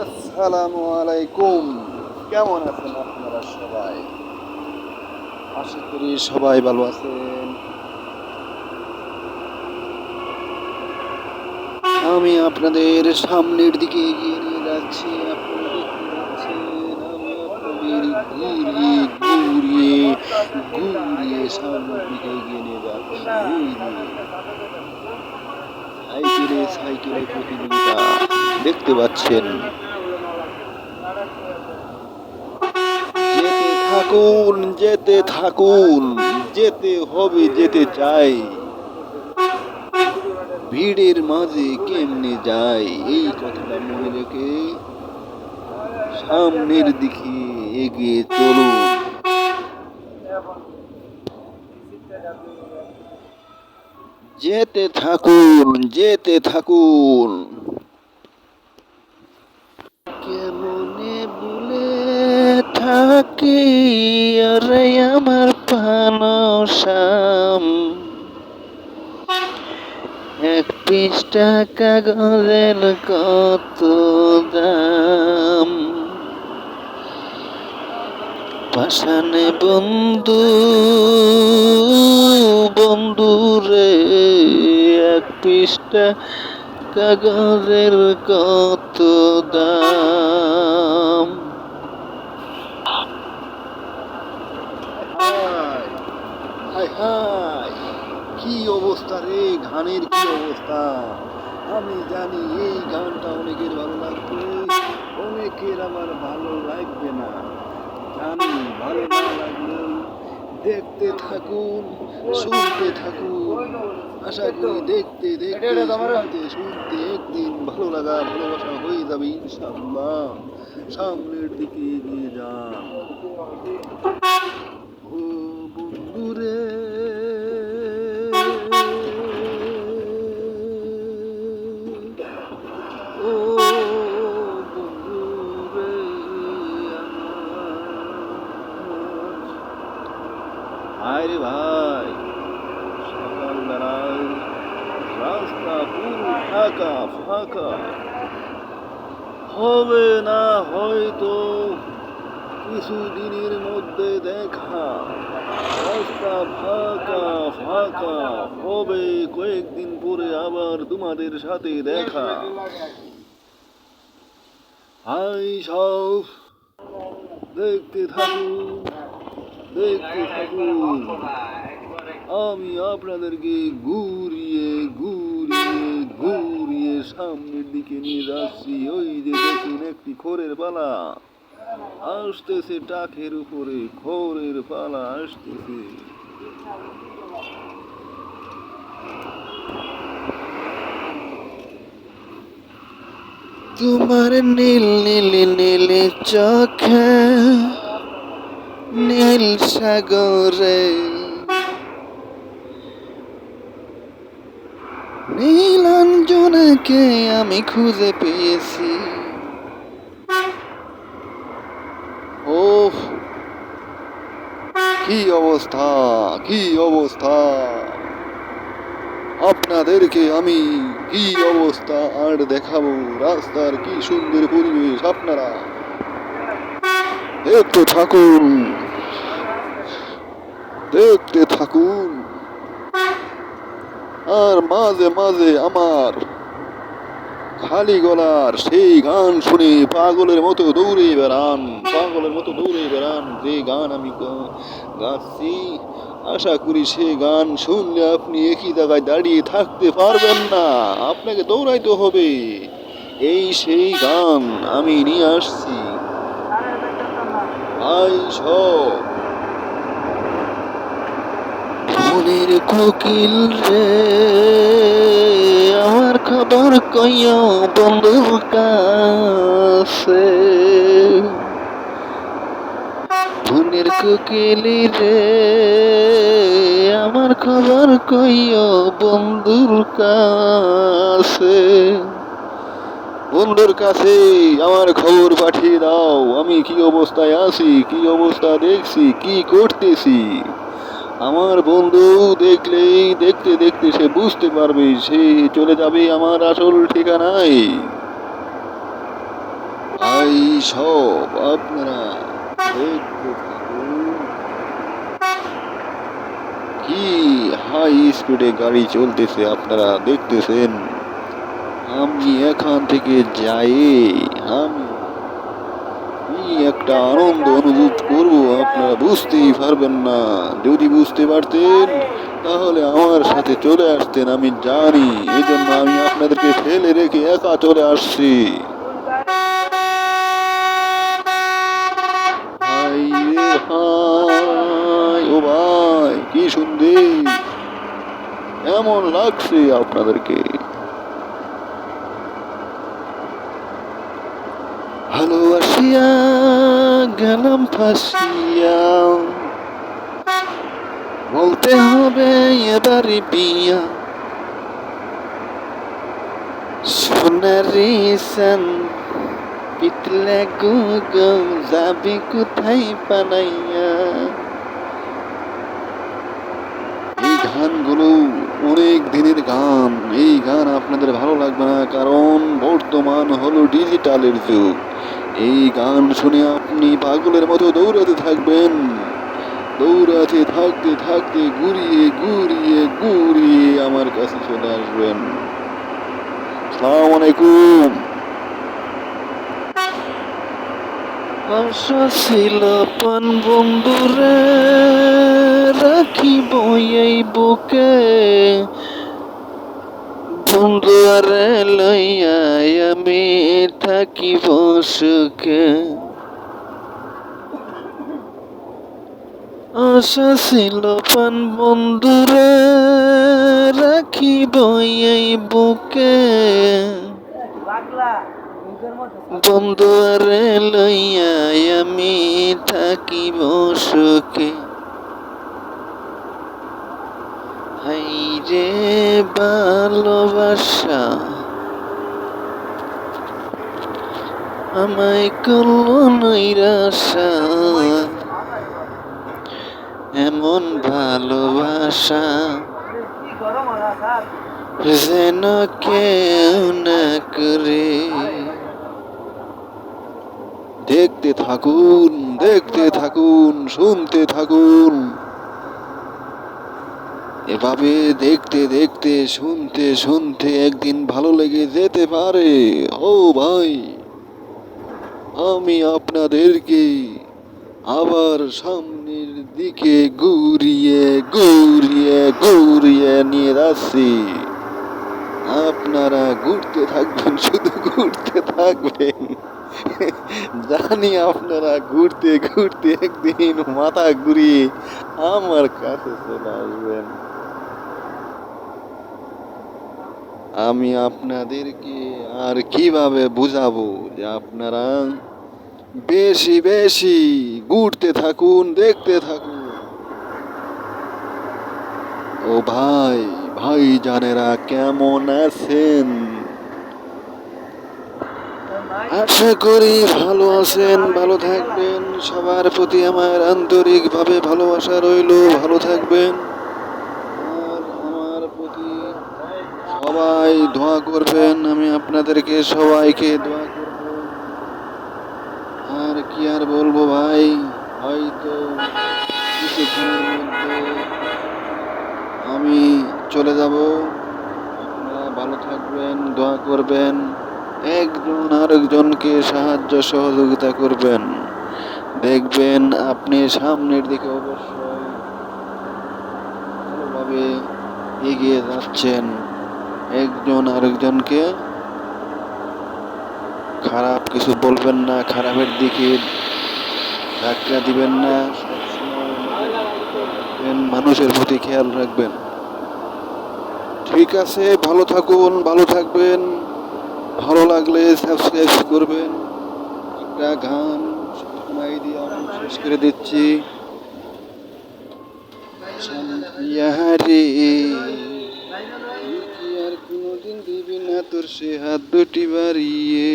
আসসালামু আলাইকুম। কেমন আছেন আপনারা সবাই? আশা করি সবাই ভালো আছেন। আমি আপনাদের সামনের দিকে এগিয়ে নিয়ে যাচ্ছি। আপনারা আপনাদের ঘুরিয়ে সামনের দিকে এগিয়ে নিয়ে যাচ্ছি। সাইকেলে প্রতিযোগিতা দেখতে পাচ্ছেন। যেতে থাকুন যেতে থাকুন, যেতে হবে, যেতে চাই। ভিড়ের মাঝে কেমনে যায় এই কথাটা মনে রেখে সামনের দিকে এগিয়ে চলুন। যেতে থাকুন যেতে থাকুন। কেমনে বলে থাকি আরে আমার পানসাম এক পৃষ্ঠা কাগজের কত দাম? পাশানে বন্ধু বন্ধু রে, এক পৃষ্ঠা কাগজের কত দাম? কি অবস্থা রে গানের কি অবস্থা? আমি জানি এই গানটা অনেকের ভালো লাগবে, অনেকের আমার ভালো লাগবে না। জানি ভালো দেখতে থাকুন শুনতে থাকুন। আশা করি দেখতে দেখতে শুনতে শুনতে একদিন ভালো লাগা ভালোবাসা হয়ে যাবে ইনশাল্লাহ সামনের দিকে এগিয়ে যান। ও বন্ধুরে হবে না হয়তো কিছুদিনের মধ্যে দেখা। রাস্তা ফাঁকা ফাঁকা হবে কয়েকদিন পরে আবার তোমাদের সাথে দেখা। হাই সব, দেখতে থাকুন দেখতে থাকুন। আমি আপনাদেরকে ঘুরিয়ে ঘুরিয়ে ঘুরিয়ে সামনের দিকে নিয়ে যাচ্ছি। ওই যে দেখুন, একটি খোরের পালা। আসতেছে টাকের উপরে, খোরের পালা আসতেছে। তোমার নীল নীল নীল চোখে নীল সাগরে নীলাঞ্জনকে আমি খুঁজে পেয়েছি। ও কি অবস্থা কি অবস্থা? আপনাদেরকে আমি কি অবস্থা আর দেখাবো? রাস্তার কি সুন্দর পরিবেশ আপনারা? দেখতে থাকুন দেখতে থাকুন। আর মাঝে মাঝে আমার খালি গলার সেই গান শুনে পাগলের মতো দৌড়ে বেড়ান, পাগলের মতো দৌড়ে বেড়ান। যে গান আমি গাচ্ছি, আশা করি সে গান শুনলে আপনি একই জায়গায় দাঁড়িয়ে থাকতে পারবেন না। আপনাকে দৌড়াইতে হবে। এই সেই গান আমি নিয়ে আসছি। আই সব মনের কোকিল রে, আমার খবর কইও বন্ধুর কাছে। মনের কোকিল রে, আমার খবর কইও বন্ধুর কাছে। বন্ধুর কাছে, আমার খবর পাঠিয়ে দাও, আমি কি অবস্থায় আছি, কি অবস্থা দেখছি, কি করতেছি? আমার বন্ধু দেখলেই দেখতে দেখতে সে বুঝতে পারবে সে চলে যাবে আমার আসল ঠিকানায়। সব আপনারা কি হাই স্পিডে গাড়ি চলতেছে আপনারা দেখতেছেন? আমি এখান থেকে যাই, আমি কি একটা আনন্দ অনুভব করব, আপনারা বুঝতেই পারবেন না। যদি বুঝতে পারতেন, তাহলে আমার সাথে চলে আসতেন, আমি জানি। এই জন্য আমি আপনাদেরকে ফেলে রেখে একা চলে আসছি। ও ভাই, কি সুন্দর। কেমন লাগছে আপনাদেরকে? ভালোবাসিয়া গেলাম, ফাঁসিয়া। বলতে হবে এবারে বিয়া। সোনারি সান পিতলে গো যাবি কোথায় পানাইয়া এই গানগুলো অনেক দিনের গান। এই গান আপনাদের ভালো লাগবে না, কারণ বর্তমান হলো ডিজিটালের যুগ। এই গান শুনে আপনি পাগলের মতো দৌড়াতে থাকবেন। দৌড়াতে থাকতে থাকতে ঘুরিয়ে ঘুরিয়ে ঘুরিয়ে আমার কাছে চলে আসবেন। সালাম আলাইকুম। আশা ছিল পান বন্ধুরে, রাখিব এই বুকে। আরে লইয়া আমি থাকিব সুখে। আশা ছিল পান বন্ধুরে রাখিব এই বুকে। বন্ধু আরে লইয়া আমি থাকিব সুখে হাই রে ভালোবাসা। আমায় করল নৈরাশা। এমন ভালোবাসা যেন কেউ না করে। দেখতে থাকুন দেখতে থাকুন, শুনতে থাকুন। এভাবে দেখতে দেখতে, শুনতে শুনতে একদিন ভালো লেগে যেতে পারে। ও ভাই, আমি আপনাদেরকে আবার সামনের দিকে ঘুরিয়ে ঘুরিয়ে ঘুরিয়ে নিয়ে যাচ্ছি। আপনারা ঘুরতে থাকবেন, শুধু ঘুরতে থাকবেন। জানি আপনারা ঘুরতে ঘুরতে একদিন মাথা ঘুরিয়ে আমার কাছে চলে আসবেন। আমি আপনাদেরকে আর কীভাবে বুঝাবো যে আপনারা বেশি বেশি ঘুরতে থাকুন, দেখতে থাকুন। ও ভাই ভাই জানেরা কেমন আছেন? আশা করি ভালো আছেন, ভালো থাকবেন। সবার প্রতি আমার আন্তরিকভাবে ভালোবাসা রইল, ভালো থাকবেন আর আমার প্রতি সবাই দোয়া করবেন, আমি আপনাদেরকে সবাইকে দোয়া করব। আর কি আর বলব ভাই? হয়তো আমি চলে যাব। আপনারা ভালো থাকবেন, দোয়া করবেন। একজন আরেকজনকে সাহায্য সহযোগিতা করবেন। দেখবেন আপনি সামনের দিকে অবশ্যই ভালোভাবে এগিয়ে যাচ্ছেন। একজন আরেকজনকে খারাপ কিছু বলবেন না, খারাপের দিকে ধাক্কা দিবেন না মানুষের প্রতি খেয়াল রাখবেন। ঠিক আছে, ভালো থাকুন, ভালো থাকবেন, ভালো লাগলে সাবস্ক্রাইব করবেন। একটা গান শেষ করে দিচ্ছি। ইয়ারে দিবি না তোর সে হাত দুটি বাড়িয়ে।